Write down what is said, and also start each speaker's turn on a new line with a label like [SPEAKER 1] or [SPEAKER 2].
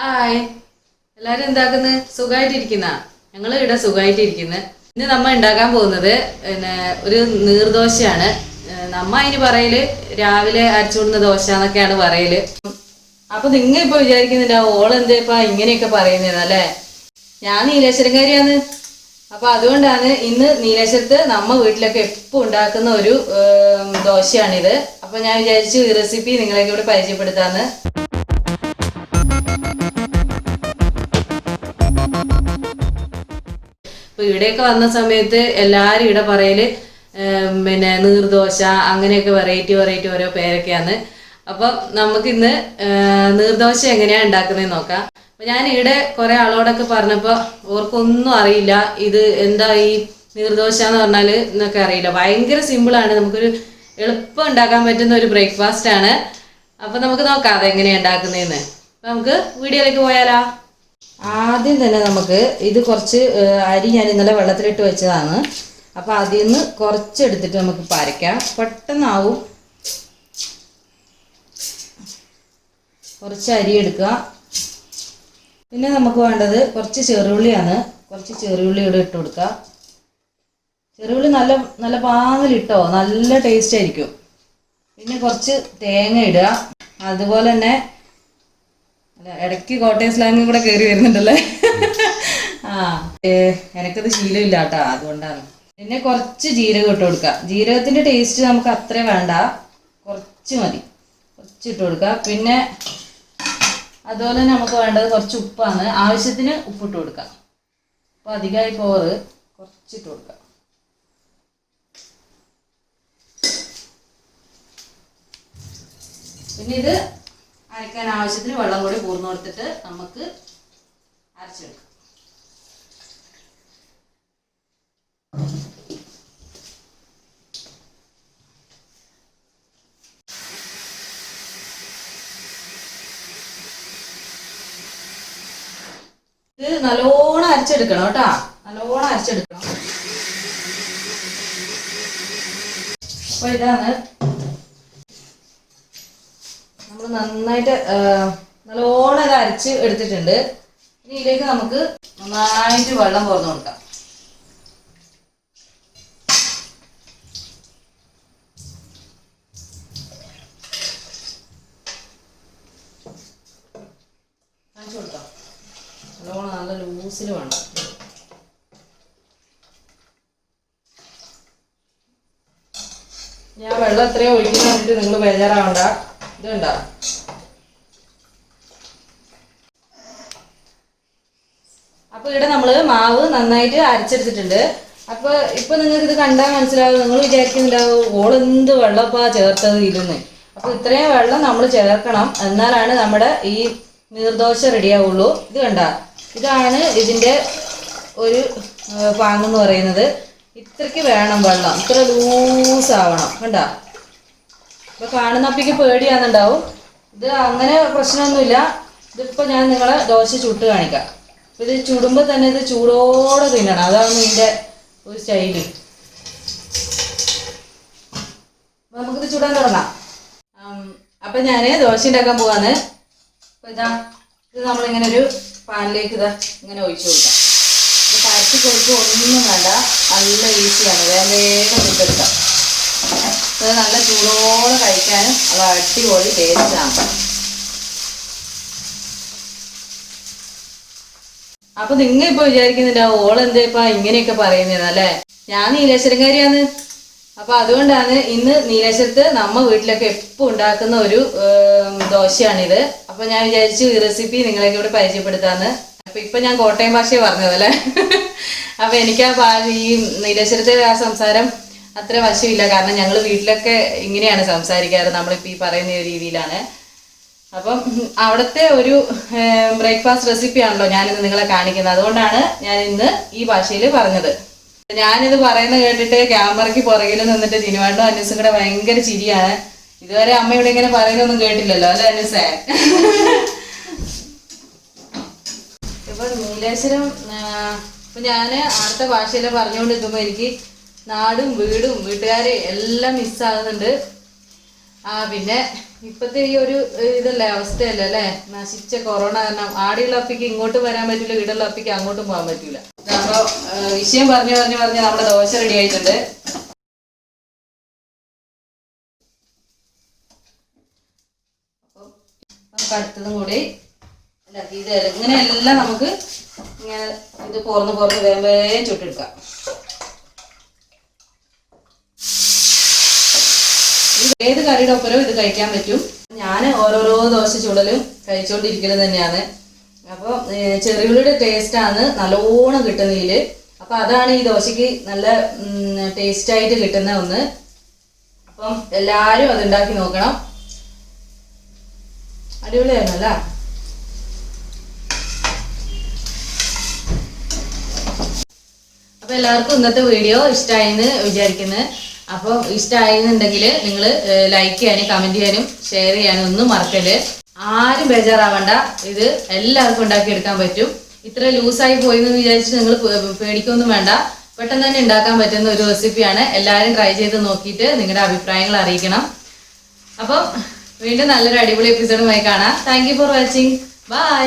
[SPEAKER 1] Hi എല്ലാരും എന്താക്കുന്നത് സുഖമായിട്ടിരിക്കുന്ന ഞങ്ങൾ ഇവിടെ സുഖമായിട്ടിരിക്കുന്നു ഇന്ന് നമ്മൾ ഉണ്ടാക്കാൻ പോകുന്നത് പിന്നെ ഒരു നീർദോശയാണ്. നമ്മ അതിന് പറയൽ രാവിലെ അരച്ചുകൊടുന്ന ദോശ എന്നൊക്കെയാണ് പറയൽ. അപ്പൊ നിങ്ങൾ ഇപ്പൊ വിചാരിക്കുന്നില്ല ഓൾ എന്തേപ്പാ ഇങ്ങനെയൊക്കെ പറയുന്നത് അല്ലേ? ഞാൻ നീലേശ്വരംകാരിയാണ്. അപ്പൊ അതുകൊണ്ടാണ് ഇന്ന് നീലേശ്വരത്ത് നമ്മ വീട്ടിലൊക്കെ എപ്പോൾ ഉണ്ടാക്കുന്ന ഒരു ദോശയാണിത്. അപ്പൊ ഞാൻ വിചാരിച്ചു ഈ റെസിപ്പി നിങ്ങളെയൊക്കെ ഇവിടെ പരിചയപ്പെടുത്താന്ന്. ഇപ്പൊ ഇവിടെയൊക്കെ വന്ന സമയത്ത് എല്ലാരും ഇവിടെ പറയൽ പിന്നെ നീർദോശ അങ്ങനെയൊക്കെ വെറൈറ്റി വെറൈറ്റി ഓരോ പേരൊക്കെയാണ്. അപ്പം നമുക്ക് ഇന്ന് നീർദോശ എങ്ങനെയാ ഉണ്ടാക്കുന്നത് നോക്കാം. അപ്പൊ ഞാൻ ഇവിടെ കുറെ ആളോടൊക്കെ പറഞ്ഞപ്പോ ഓർക്കൊന്നും അറിയില്ല ഇത് എന്താ ഈ നീർദോശ എന്ന് പറഞ്ഞാൽ എന്നൊക്കെ അറിയില്ല. ഭയങ്കര സിമ്പിളാണ് നമുക്കൊരു എളുപ്പം ഉണ്ടാക്കാൻ പറ്റുന്ന ഒരു ബ്രേക്ക്ഫാസ്റ്റ് ആണ്. അപ്പൊ നമുക്ക് നോക്കാം അതെങ്ങനെയാ ഉണ്ടാക്കുന്നതെന്ന്. നമുക്ക് വീഡിയോയിലേക്ക് പോയാലോ? ആദ്യം തന്നെ നമുക്ക് ഇത് കുറച്ച് അരി ഞാൻ ഇന്നലെ വെള്ളത്തിലിട്ട് വെച്ചതാണ്. അപ്പോൾ അതിൽ നിന്ന് കുറച്ചെടുത്തിട്ട് നമുക്ക് പരയ്ക്കാം പെട്ടെന്നാവും. കുറച്ച് അരി എടുക്കുക. പിന്നെ നമുക്ക് വേണ്ടത് കുറച്ച് ചെറുള്ളിയാണ്. കുറച്ച് ചെറുള്ളി ഇവിടെ ഇട്ട് കൊടുക്കുക. ചെറുള്ളി നല്ല നല്ല പാങ്ങലിട്ടോ നല്ല ടേസ്റ്റ് ആയിരിക്കും. പിന്നെ കുറച്ച് തേങ്ങ ഇടുക. അതുപോലെ തന്നെ ഇടയ്ക്ക് കോട്ടയം സ്ലാങ്ങും കൂടെ കയറി വരുന്നുണ്ടല്ലേ? ആ എനിക്കത് ശീലമില്ല കേട്ടോ അതുകൊണ്ടാണ്. പിന്നെ കുറച്ച് ജീരകം ഇട്ട് കൊടുക്കുക ജീരകത്തിന്റെ ടേസ്റ്റ് നമുക്ക് അത്ര വേണ്ട. കുറച്ച് മതി. കുറച്ച് ഇട്ട് കൊടുക്കുക പിന്നെ അതുപോലെ തന്നെ നമുക്ക് വേണ്ടത് കുറച്ച് ഉപ്പാണ്. ആവശ്യത്തിന് ഉപ്പിട്ട് കൊടുക്കുക അപ്പോൾ അധികമായി പോറ് കുറച്ചിട്ട് കൊടുക്കുക പിന്നെ ഇത് അരക്കാൻ ആവശ്യത്തിന് വെള്ളം കൂടി കൂർന്നു കൊടുത്തിട്ട് നമുക്ക് അരച്ചെടുക്കാം. ഇത് നല്ലോണം അരച്ചെടുക്കണം കേട്ടാ. നല്ലോണം അരച്ചെടുക്കണം. അപ്പൊ ഇതാണ് നമ്മൾ നന്നായിട്ട് നല്ലോണം ഇത് അരച്ച് എടുത്തിട്ടുണ്ട്. ഇനി ഇതിലേക്ക് നമുക്ക് നന്നായിട്ട് വെള്ളം തുറന്നു കൊടുക്കാം. കൊടുക്കാം. നല്ലോണം നല്ല ലൂസിൽ വേണം. ഞാൻ വെള്ളം എത്രയോ ഒഴിക്കുന്ന നിങ്ങൾ ബേജാറാവണ്ട. ഇതുണ്ടോ? അപ്പൊ ഇവിടെ നമ്മൾ മാവ് നന്നായിട്ട് അരച്ചെടുത്തിട്ടുണ്ട്. അപ്പൊ ഇപ്പൊ നിങ്ങൾക്ക് ഇത് കണ്ടാൽ മനസ്സിലാവും. നിങ്ങൾ വിചാരിക്കുന്നുണ്ടാവും ഓളെന്ത് വെള്ളപ്പാ ചേർത്തത് ഇരുന്ന് അപ്പൊ ഇത്രയും വെള്ളം നമ്മൾ ചേർക്കണം. എന്നാലാണ് നമ്മുടെ ഈ നീർദോശ റെഡിയാവുള്ളൂ ഇത് കണ്ട? ഇതാണ് ഇതിന്റെ ഒരു പാങ്ങെന്ന് പറയുന്നത്. ഇത്രയ്ക്ക് വേണം വെള്ളം. ഇത്ര ലൂസ് ആവണം. കണ്ട കാണുന്ന അപ്പിക്ക് പേടിയാന്നുണ്ടാവും. ഇത് അങ്ങനെ പ്രശ്നമൊന്നുമില്ല. ഇതിപ്പോ ഞാൻ നിങ്ങളെ ദോശ ചുട്ട് കാണിക്കാം. ഇത് ചുടുമ്പോ തന്നെ ഇത് ചൂടോടെ തിന്നണം. അതാണ് ഇതിന്റെ ഒരു സ്റ്റൈൽ. നമുക്കിത് ചുടാൻ തുടങ്ങാം. അപ്പൊ ഞാൻ ദോശ ഉണ്ടാക്കാൻ അപ്പൊ ഇതാ ഇത് നമ്മളിങ്ങനെ ഒരു പാനിലേക്ക് ഇതാ ഇങ്ങനെ ഒഴിച്ചു കൊടുക്കാം. ഇത് പരത്തി കൊടുക്കുക ഒന്നും വേണ്ട. നല്ല ഈസിയാണ്. വേഗം വേഗം ചുട്ടെടുക്കാം. ഇത് നല്ല ചൂടോടെ കഴിക്കാനും അത് അടിപൊളി ടേസ്റ്റാണ് അപ്പൊ നിങ്ങൾ ഇപ്പൊ വിചാരിക്കുന്നില്ല ഓൾ ഇപ്പൊ ഇങ്ങനെയൊക്കെ പറയുന്നത് അല്ലെ ഞാൻ നീലേശ്വരംകാരിയാണ്. അപ്പൊ അതുകൊണ്ടാണ് ഇന്ന് നീലേശ്വരത്ത് നമ്മ വീട്ടിലൊക്കെ എപ്പോൾ ഉണ്ടാക്കുന്ന ഒരു ദോശയാണിത്. അപ്പൊ ഞാൻ വിചാരിച്ചു ഈ റെസിപ്പി നിങ്ങളെ ഇവിടെ പരിചയപ്പെടുത്താന്ന്. അപ്പൊ ഇപ്പൊ ഞാൻ കോട്ടയം ഭാഷയെ പറഞ്ഞതല്ലേ? അപ്പൊ എനിക്ക് ആ ഈ നീലേശ്വരത്തെ ആ സംസാരം അത്ര വശമില്ല. കാരണം ഞങ്ങൾ വീട്ടിലൊക്കെ ഇങ്ങനെയാണ് സംസാരിക്കാറ്. നമ്മളിപ്പോൾ ഈ പറയുന്ന രീതിയിലാണ്. അപ്പം അവിടുത്തെ ഒരു ബ്രേക്ക്ഫാസ്റ്റ് റെസിപ്പി ആണല്ലോ ഞാനിന്ന് നിങ്ങളെ കാണിക്കുന്നത്. അതുകൊണ്ടാണ് ഞാൻ ഇന്ന് ഈ ഭാഷയിൽ പറഞ്ഞത്. ഞാനിത് പറയുന്ന കേട്ടിട്ട് ക്യാമറയ്ക്ക് പുറകിൽ നിന്നിട്ട് ജിനുവാണ്ടും അനുസും കൂടെ ഭയങ്കര ചിരിയാണ്. ഇതുവരെ അമ്മ ഇവിടെ ഇങ്ങനെ പറയുന്നൊന്നും കേട്ടില്ലല്ലോ. അല്ലെ അനുസേ ഇപ്പൊ നീലേശ്വരം ഇപ്പൊ ഞാൻ അടുത്ത ഭാഷയിൽ പറഞ്ഞുകൊണ്ട് നിൽക്കുമ്പോ എനിക്ക് നാടും വീടും വീട്ടുകാരെ എല്ലാം മിസ്സാകുന്നുണ്ട് ആ പിന്നെ ഇപ്പത്തെ ഈ ഒരു ഇതല്ലേ അവസ്ഥയല്ലേ അല്ലേ? നശിച്ച കൊറോണ കാരണം ആടിയുള്ള അപ്പിക്ക് ഇങ്ങോട്ട് വരാൻ പറ്റില്ല വീടുള്ള അപ്പിക്ക് അങ്ങോട്ടും പോകാൻ പറ്റില്ല അപ്പൊ വിഷയം പറഞ്ഞു പറഞ്ഞു പറഞ്ഞ് നമ്മുടെ ദോശ റെഡി ആയിട്ടുണ്ട്. നമുക്ക് അടുത്തതും കൂടി. ഇത് എല്ലാം നമുക്ക് ഇങ്ങനെ ഇത് പോർന്ന് പോർന്ന് വേഗം ചുട്ടെടുക്കാം. ഏത് കറിയുടെ ഒപ്പരവും ഇത് കഴിക്കാൻ പറ്റും? ഞാൻ ഓരോരോ ദോശ ചുടലും കഴിച്ചുകൊണ്ടിരിക്കുന്നത് തന്നെയാണ്. അപ്പോൾ ചെറിയുള്ളിയുടെ ടേസ്റ്റാണ് നല്ലോണം കിട്ടുന്നതിൽ അപ്പോൾ അതാണ് ഈ ദോശയ്ക്ക് നല്ല ടേസ്റ്റ് ആയിട്ട് കിട്ടുന്ന ഒന്ന്. അപ്പം എല്ലാവരും അത് ഉണ്ടാക്കി നോക്കണം. അടിപൊളിയായിരുന്നല്ല? അപ്പൊ എല്ലാവർക്കും ഇന്നത്തെ വീഡിയോ ഇഷ്ടമായെന്ന് വിചാരിക്കുന്നു. അപ്പോൾ ഇഷ്ടമായിരുന്നുണ്ടെങ്കിൽ നിങ്ങൾ ലൈക്ക് ചെയ്യാനും കമന്റ് ചെയ്യാനും ഷെയർ ചെയ്യാനും ഒന്നും മറക്കൽ ആരും ബേജാറാവണ്ട. ഇത് എല്ലാവർക്കും ഉണ്ടാക്കി എടുക്കാൻ പറ്റും. ഇത്ര ലൂസായി പോയി എന്ന് വിചാരിച്ച് നിങ്ങൾ പേടിക്കൊന്നും വേണ്ട. പെട്ടെന്ന് തന്നെ ഉണ്ടാക്കാൻ പറ്റുന്ന ഒരു റെസിപ്പിയാണ് എല്ലാവരും ട്രൈ ചെയ്ത് നോക്കിയിട്ട് നിങ്ങളുടെ അഭിപ്രായങ്ങൾ അറിയിക്കണം. അപ്പം വീണ്ടും നല്ലൊരു അടിപൊളി എപ്പിസോഡുമായി കാണാം. Thank for watching bye